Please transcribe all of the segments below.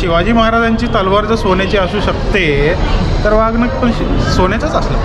शिवाजी महाराजांची तलवार जर सोन्याची असू शकते तर वाघनख पण सोन्याचंच असलं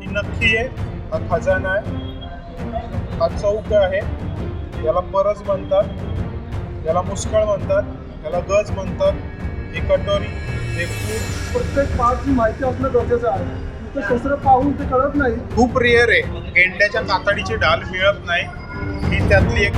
ही नक्की आहे. हा खजाना आहे. हा चौक आहे. याला परस म्हणतात. याला मुस्कळ म्हणतात. याला गज म्हणतात. ही कटोरी हे खूप प्रत्येक पार्टची माहिती असणं गरजेचं आहे. शस्त्र पाहून ते कळत नाही. खूप रिअर आहे. गेंड्याच्या कातडीची ढाल मिळत नाही. ही त्यातली एक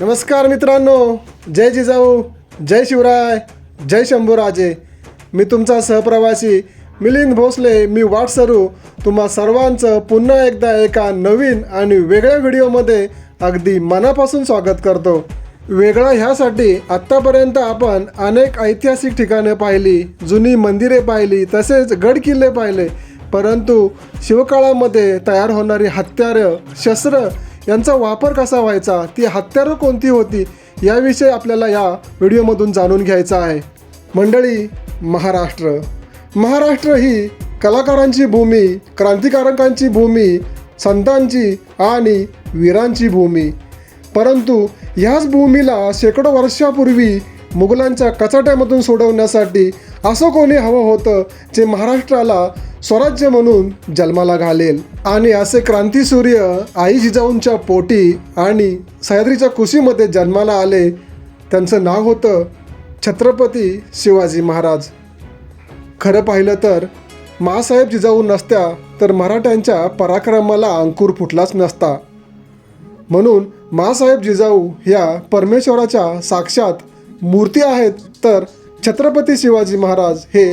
नमस्कार मित्रांनो जय जिजाऊ जय शिवराय जय शंभूराजे. मी तुमचा सहप्रवासी मिलिंद भोसले मी वाटसरू. तुम्हा सर्वांचं पुन्हा एकदा एका नवीन आणि वेगळ्या व्हिडिओमध्ये अगदी मनापासून स्वागत करतो. वेगळा ह्यासाठी आत्तापर्यंत आपण अनेक ऐतिहासिक ठिकाणे पाहिली जुनी मंदिरे पाहिली तसेच गड किल्ले पाहिले. परंतु शिवकाळामध्ये तयार होणारी हत्यारं शस्त्र यांचा वापर कसा व्हायचा? ती हत्यारं कोणती होती? याविषयी आपल्याला या व्हिडिओमधून जाणून घ्यायचं आहे. मंडळी महाराष्ट्र. महाराष्ट्र ही कलाकारांची भूमी क्रांतिकारकांची भूमी संतांची आणि वीरांची भूमी. परंतु ह्याच भूमीला शेकडो वर्षापूर्वी मुघलांच्या कचाट्यामधून सोडवण्यासाठी असं कोणी हवं होतं जे महाराष्ट्राला स्वराज्य म्हणून जन्माला घालेल? आणि असे क्रांतीसूर्य आई जिजाऊंच्या पोटी आणि सह्याद्रीच्या कुशीमध्ये जन्माला आले त्यांचं नाव होतं छत्रपती शिवाजी महाराज. खरं पाहिलं तर मासाहेब जिजाऊ नसत्या तर मराठ्यांच्या पराक्रमाला अंकुर फुटलाच नसता. म्हणून मासाहेब जिजाऊ ह्या परमेश्वराच्या साक्षात मूर्ती आहेत तर छत्रपती शिवाजी महाराज हे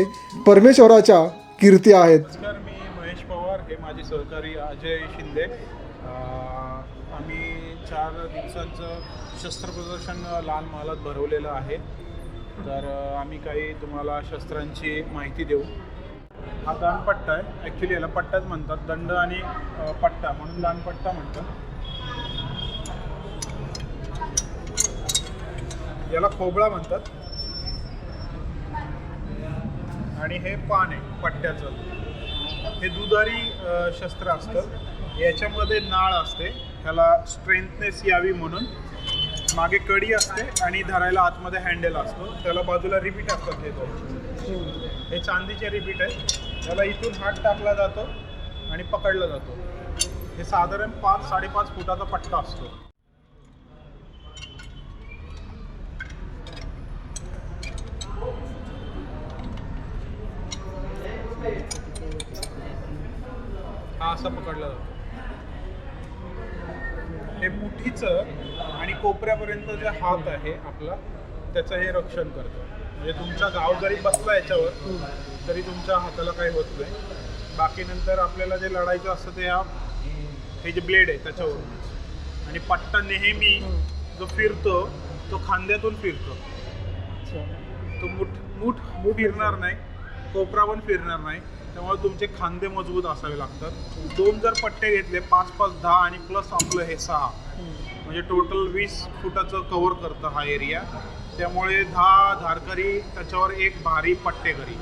परमेश्वराच्या कीर्ती आहेत. नमस्कार मी महेश पवार हे माझे सहकारी अजय शिंदे. आम्ही चार दिवसांचं शस्त्र प्रदर्शन लहान महालात भरवलेलं आहे. तर आम्ही काही तुम्हाला शस्त्रांची माहिती देऊ. हा दानपट्टा आहे. ॲक्च्युली याला पट्टाच म्हणतात. दंड आणि पट्टा म्हणून दानपट्टा म्हणतात. याला खोबळा म्हणतात. आणि हे पान आहे पट्ट्याचं. हे दुधारी शस्त्र असतं. याच्यामध्ये नाळ असते. ह्याला स्ट्रेंथनेस यावी म्हणून. मागे कडी असते आणि धरायला आतमध्ये हँडल असतो. त्याला बाजूला रिपीट असतात हे दोन. हे चांदीचे रिपीट आहे त्याला इथून हात टाकला जातो आणि पकडला जातो. हे साधारण पाच साडेपाच फुटाचा पट्टा असतो हा असा पकडला जातो हे मुठीचं आणि कोपऱ्यापर्यंत जे हात आहे आपला त्याचं हे रक्षण करतं. म्हणजे तुमचा गाव जरी बसला याच्यावर तरी तुमच्या हाताला काही होत नाही. बाकी नंतर आपल्याला जे लढायचं असतं ते ह्या हे जे ब्लेड आहे त्याच्यावर आणि पट्टा नेहमी जो फिरतो तो खांद्यातून फिरतो. तो मुठ मुठ मुठ फिरणार नाही कोपरा पण फिरणार नाही. त्यामुळे तुमचे खांदे मजबूत असावे लागतात. दोन जर पट्टे घेतले पाच पाच दहा आणि प्लस आपलं हे सहा. म्हणजे टोटल वीस फुटाचं कव्हर करतं हा एरिया. त्यामुळे दहा धारकरी त्याच्यावर एक भारी पट्टेकरी.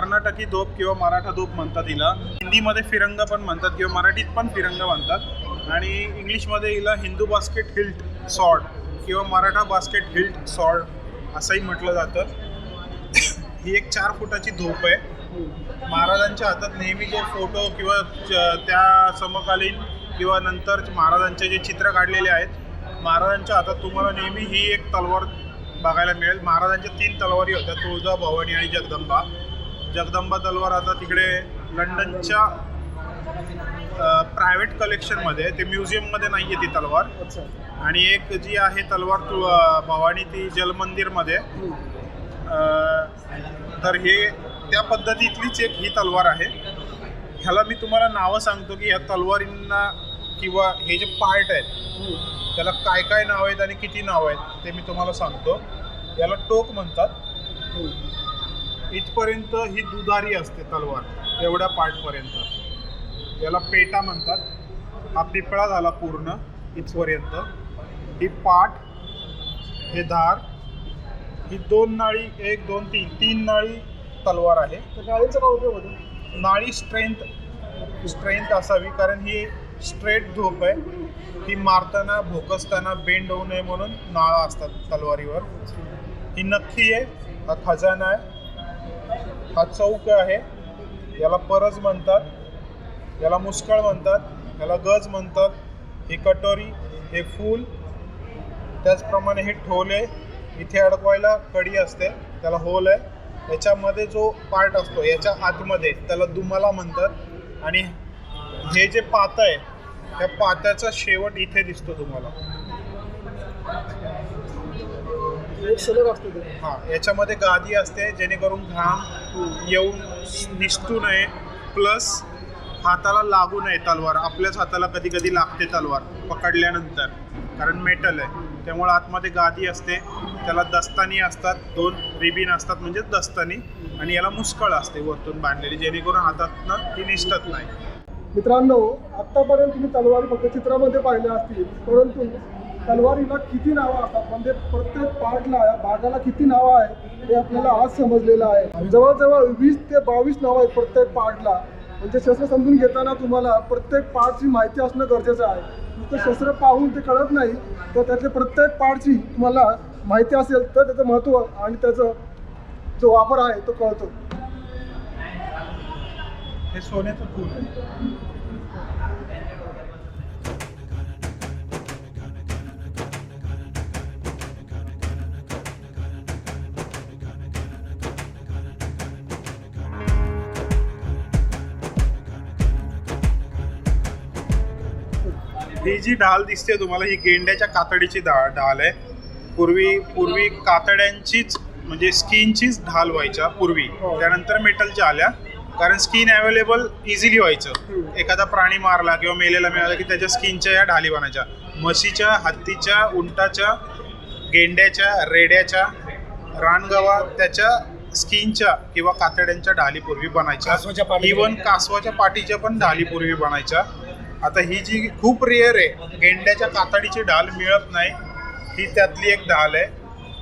कर्नाटकी धोप किंवा मराठा धोप म्हणतात हिला. हिंदीमध्ये फिरंग पण म्हणतात किंवा मराठीत पण फिरंग म्हणतात. आणि इंग्लिशमध्ये हिला हिंदू बास्केट हिल्ट सॉर्ड किंवा मराठा बास्केट हिल्ट सॉर्ड असंही म्हटलं जातं. ही एक चार फुटाची धोप आहे. महाराजांच्या हातात नेहमी जो फोटो किंवा च- त्या समकालीन किंवा नंतर महाराजांचे जे चित्र काढलेले आहेत महाराजांच्या हातात तुम्हाला नेहमी ही एक तलवार बघायला मिळेल. महाराजांच्या तीन तलवारी होत्या तुळजा भवानी आणि जगदंबा. जगदंबा तलवार आता तिकडे लंडनच्या प्रायव्हेट कलेक्शनमध्ये ते म्युझियममध्ये नाही आहे ती तलवार. अच्छा. आणि एक जी आहे तलवार तु भवानी ती जलमंदिरमध्ये. तर हे त्या पद्धतीतलीच एक ही तलवार आहे. ह्याला मी तुम्हाला नावं सांगतो की या तलवारींना किंवा हे जे पार्ट आहेत त्याला काय काय नाव आहेत आणि किती नाव आहेत ते मी तुम्हाला सांगतो. याला टोक म्हणतात. इथपर्यंत ही दुधारी असते तलवार एवढ्या पार्टपर्यंत याला पेटा म्हणतात. हा पिपळा झाला पूर्ण इथपर्यंत. ही पाठ हे धार ही दोन नाळी एक दोन तीन तीन नाळी तलवार आहे. तर गाडीचा काय उपयोग होतो नाळी स्ट्रेंथ स्ट्रेंथ असावी कारण ही स्ट्रेट झोप आहे. ही मारताना भोकसताना बेंड होऊ नये म्हणून नाळा असतात तलवारीवर. ही नक्की आहे हा खजाना आहे. हा चौक आहे. याला परज म्हणतात याला मुस्कळ म्हणतात याला गज म्हणतात. ही कटोरी हे फूल त्याचप्रमाणे हे ठोल आहे इथे अडकवायला कडी असते त्याला होल आहे. याच्यामध्ये जो पार्ट असतो याच्या आतमध्ये त्याला दुमाला म्हणतात. आणि हे जे पात आहे त्या पात्याचा शेवट इथे दिसतो तुम्हाला एक सलग असतो ते हा याच्यामध्ये गादी असते जेणेकरून घाम येऊन निसटू नये प्लस हाताला लागू नये तलवार. आपल्याच हाताला कधी कधी लागते तलवार पकडल्यानंतर. कारण मेटल आहे. त्यामुळे आतमध्ये गादी असते त्याला दस्तानी असतात दोन रिबीन असतात म्हणजे दस्तानी आणि याला मुस्कळ असते वरतून बांधलेली जेणेकरून हातातनं ती निसटत नाही. मित्रांनो आतापर्यंत तुम्ही तलवारी फक्त चित्रामध्ये पाहिल्या असतील परंतु तलवारीला किती नावं असतात? म्हणजे प्रत्येक पार्टला या भागाला किती नावं आहे हे आपल्याला आज समजलेलं आहे. जवळजवळ वीस ते बावीस नावं आहेत प्रत्येक पार्टला. म्हणजे शस्त्र समजून घेताना तुम्हाला प्रत्येक पार्टची माहिती असणं गरजेचं आहे. नुसतं शस्त्र पाहून ते कळत नाही तर त्यातल्या प्रत्येक पार्टची तुम्हाला माहिती असेल तर त्याचं महत्त्व आणि त्याचं जो वापर आहे तो कळतो. हे सोन्याचं फूल आहे. ही जी ढाल दिसते तुम्हाला ही गेंड्याच्या कातडीची ढा ढाल आहे. पूर्वी पूर्वी कातड्यांचीच म्हणजे स्किनचीच ढाल व्हायच्या पूर्वी. त्यानंतर मेटलच्या आल्या. कारण स्किन अवेलेबल इझिली व्हायचं. एखादा प्राणी मारला किंवा मेलेला मिळाला की त्याच्या स्किनच्या या ढाली बनायच्या. म्हशीच्या हत्तीच्या उंटाच्या गेंड्याच्या रेड्याच्या रानगवा त्याच्या स्किनच्या किंवा कातड्यांच्या ढाली पूर्वी बनायच्या. इवन कासवाच्या पाठीच्या पण ढाली पूर्वी बनायच्या. आता ही जी खूप रेअर आहे गेंड्याच्या कातडीची ढाल मिळत नाही ही त्यातली एक ढाल आहे.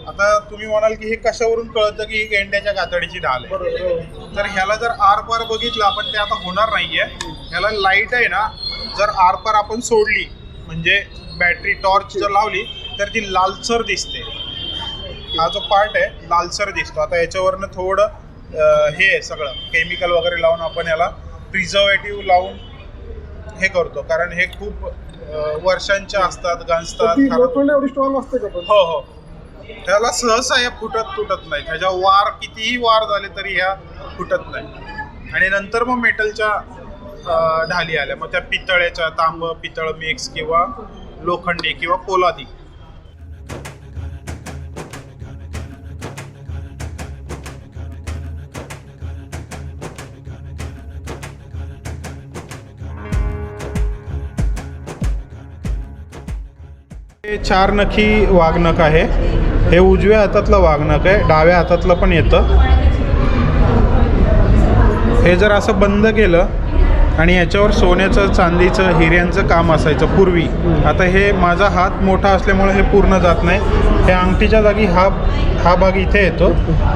आता तुम्ही म्हणाल की हे कशावरून कळतं की ही गेंड्याच्या कातडीची ढाल आहे? तर ह्याला जर आर पार बघितलं आपण ते आता होणार नाहीये. ह्याला लाइट आहे ना जर आर पार आपण सोडली म्हणजे बॅटरी टॉर्च जर लावली तर ती लालसर दिसते. हा जो पार्ट आहे लालसर दिसतो. आता याच्यावरनं थोडं हे आहे सगळं. केमिकल वगैरे लावून आपण याला प्रिझर्वेटिव्ह लावून हे करतो. कारण हे खूप वर्षांच्या असतात गंजतात स्ट्रॉंग असते का हो हो. त्याला सहसा या फुटत तुटत नाही. त्याच्या वार कितीही वार झाले तरी ह्या फुटत नाही. आणि नंतर मग मेटलच्या ढाली आल्या. मग त्या पितळ्याच्या तांब पितळ मिक्स किंवा लोखंडी किंवा पोलादी हे चार नखी वाघनख आहे. हे उजव्या हातातलं वाघनख आहे. डाव्या हातातलं पण येतं. हे जर असं बंद केलं आणि याच्यावर सोन्याचं चांदीचं हिऱ्यांचं काम असायचं पूर्वी आता हे माझा हात मोठा असल्यामुळे हे पूर्ण जात नाही. हे अंगठीच्या जागी हा हा भाग इथे येतो.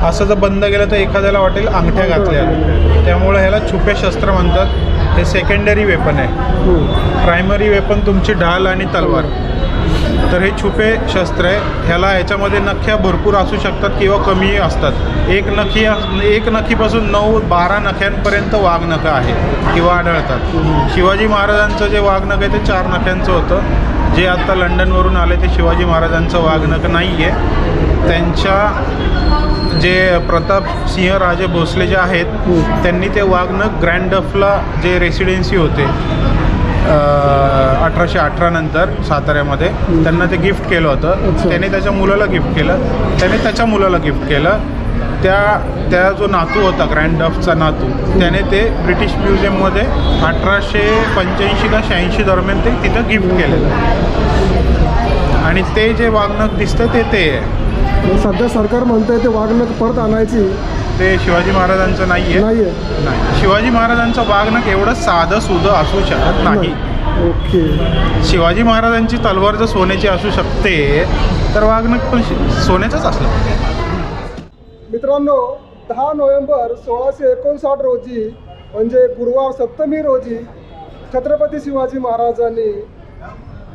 असं जर बंद केलं तर एखाद्याला वाटेल अंगठ्या घातल्या. त्यामुळे ह्याला छुपे शस्त्र म्हणतात. हे सेकंडरी वेपन आहे. प्रायमरी वेपन तुमची ढाल आणि तलवार. तर हे छुपे शस्त्र आहे. ह्याला ह्याच्यामध्ये नख्या भरपूर असू शकतात किंवा कमी असतात. एक नखी एक नखीपासून नऊ बारा नख्यांपर्यंत वाघनखं आहे किंवा आढळतात. शिवाजी महाराजांचं जे वाघनख आहे ते चार नख्यांचं होतं. जे आत्ता लंडनवरून आले ते शिवाजी महाराजांचं वाघनख नाही आहे त्यांच्या जे प्रताप सिंह राजे भोसले जे आहेत त्यांनी ते वाघनख ग्रँड डफला जे रेसिडेन्सी होते अठराशे अठरा नंतर साताऱ्यामध्ये त्यांना ते गिफ्ट केलं होतं. त्याने त्याच्या मुलाला गिफ्ट केलं. त्याने त्याच्या मुलाला गिफ्ट केलं. त्या त्या जो नातू होता ग्रँड डफचा नातू त्याने ते ब्रिटिश म्युझियममध्ये अठराशे पंच्याऐंशी का शहाऐंशी दरम्यान ते तिथं गिफ्ट केलेलं आणि ते जे वागणं दिसतं ते ते आहे. सध्या सरकार म्हणतंय ते वागणं परत आणायची. ते शिवाजी महाराजांचं नाही आहे नाही. शिवाजी महाराजांचं वागणं एवढं साधं सुधं असू शकत नाही. ओके. शिवाजी महाराजांची तलवार जर सोन्याची असू शकते तर वागणं पण सोन्याचंच असलं. मित्रांनो दहा नोव्हेंबर सोळाशे एकोणसाठ रोजी म्हणजे गुरुवार सप्तमी रोजी छत्रपती शिवाजी महाराजांनी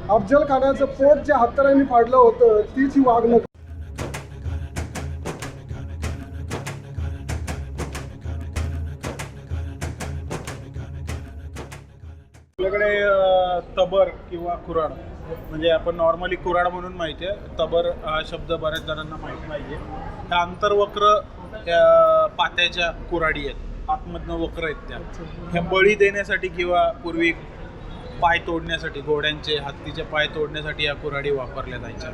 अफजल खानाचं पोट ज्या हत्यारांनी फाडलं होतं तीच ही वागणूक आपल्याकडे तबर किंवा कुराड. म्हणजे आपण नॉर्मली कुराड म्हणून माहिती आहे. तबर हा शब्द बऱ्याच जणांना माहीत नाही आहे ह्या आंतरवक्र त्या पात्याच्या कुराडी आहेत. आतमधनं वक्र आहेत त्या. ह्या बळी देण्यासाठी किंवा पूर्वी पाय तोडण्यासाठी घोड्यांचे हत्तीचे पाय तोडण्यासाठी या कुराडी वापरल्या जायच्या.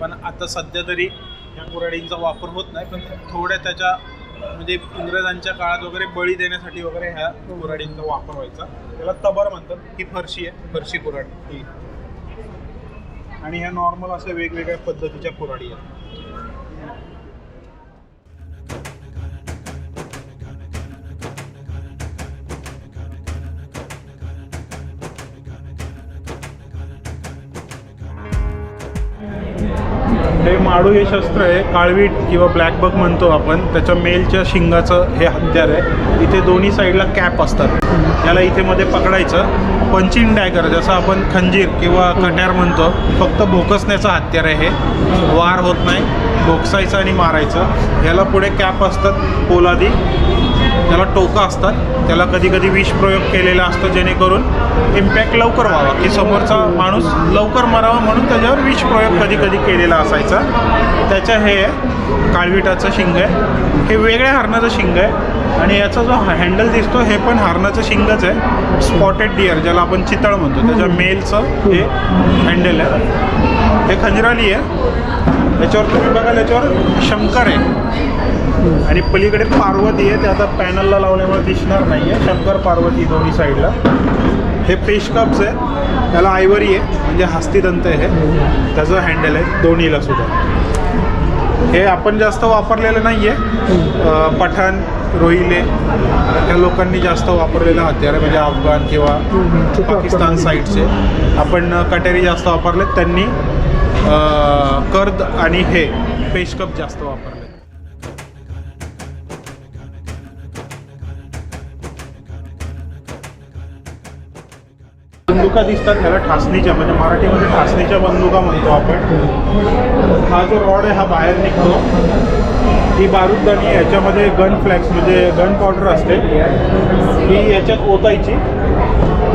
पण आता सध्या तरी ह्या कुराडींचा वापर होत नाही. पण थोड्या त्याच्या म्हणजे इंग्रजांच्या काळात वगैरे बळी देण्यासाठी वगैरे ह्या कुऱ्हाडींचा वापर व्हायचा. त्याला तबर म्हणतात. ही फरशी आहे. फरशी कुऱ्हाड. ही. आणि ह्या नॉर्मल अशा वेगवेगळ्या पद्धतीच्या कुऱ्हाडी आहेत. हे हे शस्त्र आहे काळवीट किंवा ब्लॅक म्हणतो आपण त्याच्या मेलच्या शिंगाचं हे हत्यार आहे. इथे दोन्ही साईडला कॅप असतात. याला इथे मध्ये पकडायचं. पंचिंग डॅगर जसं आपण खंजीर किंवा कट्यार म्हणतो फक्त भोकसण्याचं हत्यार आहे हे. वार होत नाही. भोकसायचं आणि मारायचं. याला पुढे कॅप असतात पोलादी. त्याला टोकं असतात त्याला कधी कधी विष प्रयोग केलेला असतो जेणेकरून इम्पॅक्ट लवकर व्हावा की समोरचा माणूस लवकर मरावा म्हणून त्याच्यावर विष प्रयोग कधी कधी केलेला असायचा. त्याच्या हे आहे, काळविटाचं शिंग आहे. हे वेगळ्या हारणाचं शिंग आहे आणि याचा जो हँडल दिसतो हे पण हारणाचं शिंगच आहे. स्पॉटेड डिअर ज्याला आपण चितळ म्हणतो. त्याच्या मेलचं हे हँडल आहे. हे खंजराली आहे. याच्यावर तुम्ही बघाल याच्यावर शंकर आहे. आणि पलीकडे पार्वती आहे ते आता पॅनलला लावल्यामुळे दिसणार नाही आहे शंकर पार्वती दोन्ही साईडला. हे पेशकप्स आहे. त्याला आयवरी आहे म्हणजे हस्तिदंत आहे त्याचं हँडल आहे दोन्हीला सुद्धा. हे आपण जास्त वापरलेलं नाही आहे पठाण रोहिले त्या लोकांनी जास्त वापरलेलं हत्यार म्हणजे अफगाण किंवा पाकिस्तान साईडचे. आपण कटेरी जास्त वापरले त्यांनी कर्द आणि हे पेशकप जास्त वापरले. बंदुका दिसतात ह्याला ठासणीच्या म्हणजे मराठीमध्ये ठासणीच्या बंदुका म्हणतो आपण. हा जो रॉड आहे हा बाहेर निघतो. ही बारूददानी याच्यामध्ये गन फ्लॅक्स म्हणजे गन पावडर असते. ही याच्यात ओतायची.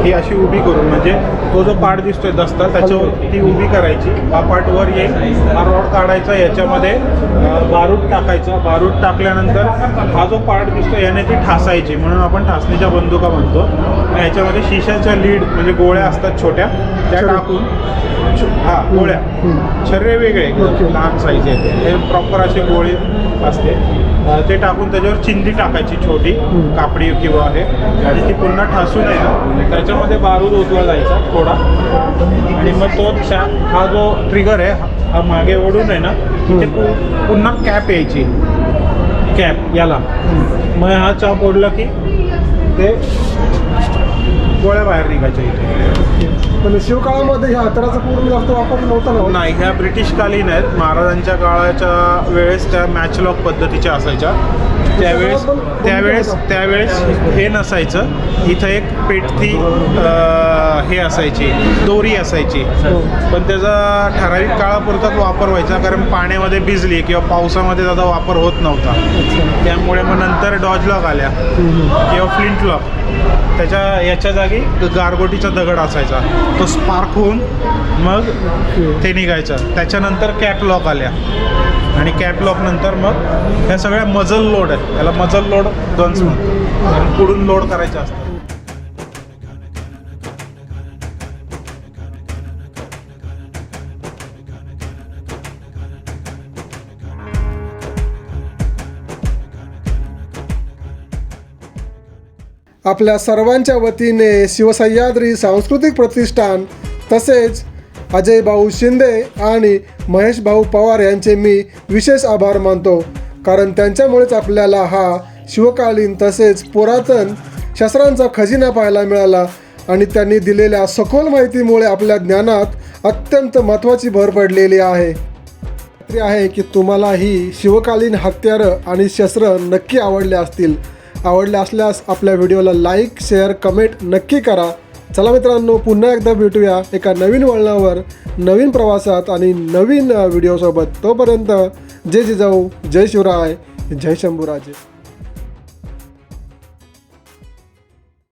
ही अशी उभी करून म्हणजे तो जो पार्ट दिसतोय दस्ता त्याच्यावर ती उभी करायची. हा पार्ट वर येईल हा रॉड काढायचा याच्यामध्ये बारूद टाकायचा. बारूद टाकल्यानंतर हा जो पार्ट दिसतो याने ती ठासायची. म्हणून आपण ठासणीच्या बंदुका म्हणतो. आणि याच्यामध्ये शिशाच्या लीड म्हणजे गोळ्या असतात छोट्या त्या टाकून हा गोळ्या. शरीर वेगळे लहान साईज आहे हे प्रॉपर असे गोळे असते. ते टाकून त्याच्यावर चिंदी टाकायची छोटी कापडी किंवा हे. आणि ती पुन्हा ठासून आहे ना त्याच्यामध्ये बारूद ओतला जायचा थोडा. आणि मग तो हा जो ट्रिगर आहे हा- मागे ओढून आहे ना तिथे पु- पुन्हा कॅप यायची. कॅप याला. मग हा चाप ओढला की ते गोळ्या बाहेर निघायच्या इथे. पण शिवकाळामध्ये ह्या हत्याराचा पूर्ण जास्त वापर नव्हता ना? नाही ह्या ब्रिटिशकालीन आहेत. महाराजांच्या काळाच्या वेळेस त्या मॅचलॉक पद्धतीच्या असायच्या. त्यावेळेस त्यावेळेस त्यावेळेस हे नसायचं. इथं एक पेटती हे असायची दोरी असायची. पण त्याचा ठराविक काळापुरताच वापर व्हायचा कारण पाण्यामध्ये भिजली किंवा पावसामध्ये त्याचा वापर होत नव्हता. त्यामुळे मग नंतर डॉज लॉक आल्या किंवा फ्लिंट लॉक. त्याच्या याच्या जागी गारगोटीचा दगड असायचा. तो स्पार्क होऊन मग ते निघायचं. त्याच्यानंतर कॅप लॉक आल्या. आणि कॅप लॉक नंतर मग ह्या सगळ्या मजल लोड आहेत. त्याला मजल लोड गन्स म्हणतो कारण पुढून लोड करायचं असतं. आपल्या सर्वांच्या वतीने शिवसह्याद्री सांस्कृतिक प्रतिष्ठान तसेच अजय भाऊ शिंदे आणि महेश भाऊ पवार यांचे मी विशेष आभार मानतो. कारण त्यांच्यामुळेच आपल्याला हा शिवकालीन तसेच पुरातन शस्त्रांचा खजिना पाहायला मिळाला आणि त्यांनी दिलेल्या सखोल माहितीमुळे आपल्या ज्ञानात अत्यंत महत्त्वाची भर पडलेली आहे. आहे की तुम्हाला ही शिवकालीन हत्यारं आणि शस्त्र नक्की आवडले असतील. आवडले असल्यास आपल्या व्हिडिओला लाईक शेअर कमेंट नक्की करा. चला मित्रांनो पुन्हा एकदा भेटूया एका नवीन वळणावर नवीन प्रवासात आणि नवीन व्हिडिओसोबत. तोपर्यंत जय जिजाऊ जय शिवराय जय शंभूराजे.